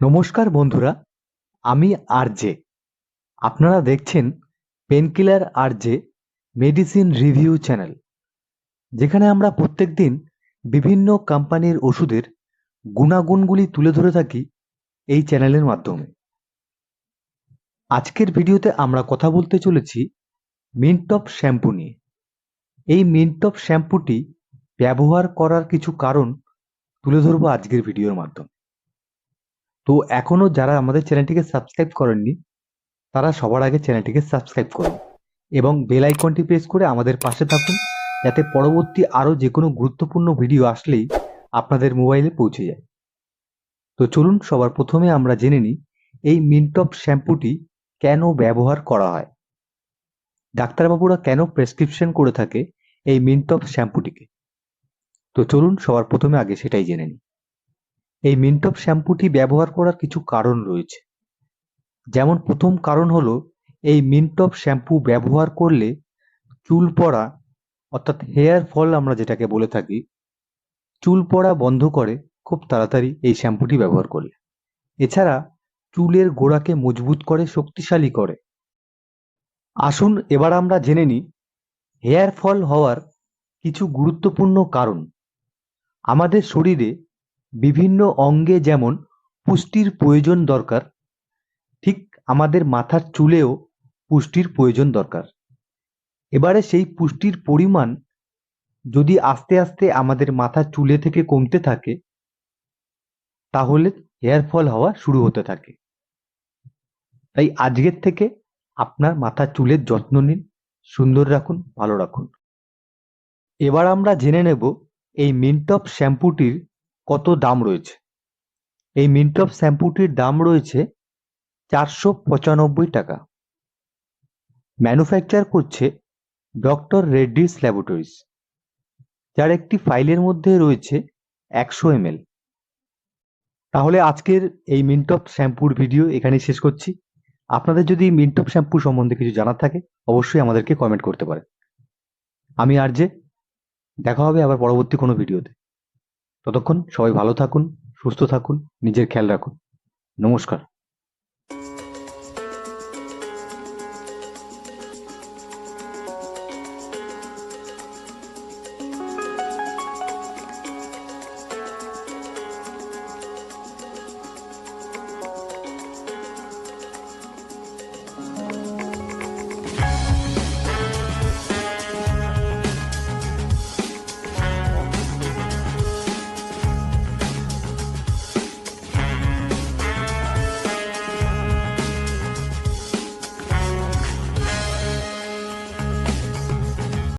নমস্কার বন্ধুরা, আমি আরজে আপনারা দেখছেন painkiller RJ medicine review channel যেখানে আমরা প্রত্যেকদিন বিভিন্ন কোম্পানির ওষুধের গুণাগুণগুলি তুলে ধরে থাকি এই চ্যানেলের মাধ্যমে। আজকের ভিডিওতে আমরা কথা বলতে চলেছি মিন্টপ শ্যাম্পু নিয়ে। এই মিন্টপ শ্যাম্পুটি ব্যবহার করার কিছু কারণ তুলে ধরবো আজকের ভিডিওর মাধ্যমে। তো এখনও যারা আমাদের চ্যানেলটিকে সাবস্ক্রাইব করেননি, তারা সবার আগে চ্যানেলটিকে সাবস্ক্রাইব করুন এবং বেল আইকনটি প্রেস করে আমাদের পাশে থাকুন যাতে পরবর্তী আরও যে কোনো গুরুত্বপূর্ণ ভিডিও আসলেই আপনাদের মোবাইলে পৌঁছে যায়। তো চলুন সবার প্রথমে আমরা জেনে নিই, এই মিন্টপ শ্যাম্পুটি কেন ব্যবহার করা হয়? ডাক্তারবাবুরা কেন প্রেসক্রিপশন করে থাকে এই মিন্টপ শ্যাম্পুটিকে তো চলুন সবার প্রথমে আগে সেটাই জেনে নিই। এই মিন্টপ শ্যাম্পুটি ব্যবহার করার কিছু কারণ রয়েছে। যেমন প্রথম কারণ হলো, এই মিন্টপ শ্যাম্পু ব্যবহার করলে চুল পড়া, অর্থাৎ হেয়ার ফল আমরা যেটাকে বলে থাকি, চুল পড়া বন্ধ করে খুব তাড়াতাড়ি এই শ্যাম্পুটি ব্যবহার করলে। এছাড়া চুলের গোড়াকে মজবুত করে, শক্তিশালী করে। আসুন এবার আমরা জেনে নিই হেয়ার ফল হওয়ার কিছু গুরুত্বপূর্ণ কারণ। আমাদের শরীরে বিভিন্ন অঙ্গে যেমন পুষ্টির প্রয়োজন দরকার, ঠিক আমাদের মাথার চুলেও পুষ্টির প্রয়োজন দরকার। এবারে সেই পুষ্টির পরিমাণ যদি আস্তে আস্তে আমাদের মাথার চুলে থেকে কমতে থাকে, তাহলে হেয়ার ফল হওয়া শুরু হতে থাকে। তাই আজকের থেকে আপনার মাথার চুলের যত্ন নিন, সুন্দর রাখুন, ভালো রাখুন। এবার আমরা জেনে নেব এই মিন্টপ শ্যাম্পুটির কত দাম রয়েছে? এই মিন্টপ শ্যাম্পুটির দাম রয়েছে চারশো পঁচানব্বই টাকা। ম্যানুফ্যাকচার করছে ডক্টর রেড্ডিস ল্যাবরেটরিজ যার একটি ফাইলের মধ্যে রয়েছে একশো এমএল তাহলে আজকের এই মিন্টপ শ্যাম্পুর ভিডিও এখানেই শেষ করছি। আপনাদের যদি মিন্টপ শ্যাম্পু সম্বন্ধে কিছু জানার থাকে, অবশ্যই আমাদেরকে কমেন্ট করতে পারেন। আমি আর যে দেখা হবে আবার পরবর্তী কোনো ভিডিওতে ততক্ষণ সবাই ভালো থাকুন সুস্থ থাকুন নিজের খেয়াল রাখুন। নমস্কার।